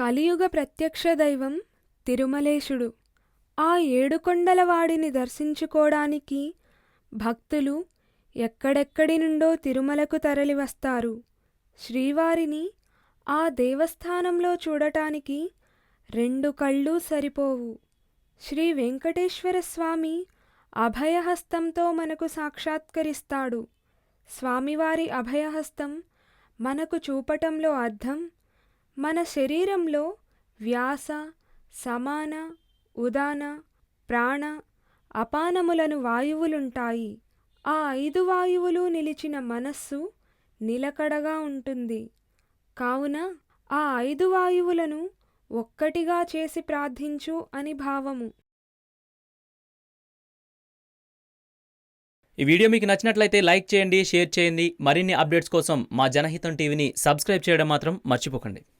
కలియుగ ప్రత్యక్ష దైవం తిరుమలేశుడు. ఆ ఏడుకొండల వాడిని దర్శించుకోడానికి భక్తులు ఎక్కడెక్కడి నుండో తిరుమలకు తరలివస్తారు శ్రీవారిని ఆ దేవస్థానంలో చూడటానికి రెండు కళ్ళు సరిపోవు. శ్రీ వెంకటేశ్వర స్వామి అభయహస్తంతో మనకు సాక్షాత్కరిస్తాడు. స్వామివారి అభయహస్తం మనకు చూపటంలో అర్థం మన శరీరంలో వ్యాస సమాన ఉదాన ప్రాణ అపానములను వాయువులుంటాయి. ఆ ఐదు వాయువులు నిలిచిన మనస్సు నిలకడగా ఉంటుంది. కావున ఆ ఐదు వాయువులను ఒక్కటిగా చేసి ప్రార్థించు అని భావము. ఈ వీడియో మీకు నచ్చినట్లయితే లైక్ చేయండి షేర్ చేయండి. మరిన్ని అప్డేట్స్ కోసం మా జనహితం టీవీని సబ్స్క్రైబ్ చేయడం మాత్రం మర్చిపోకండి.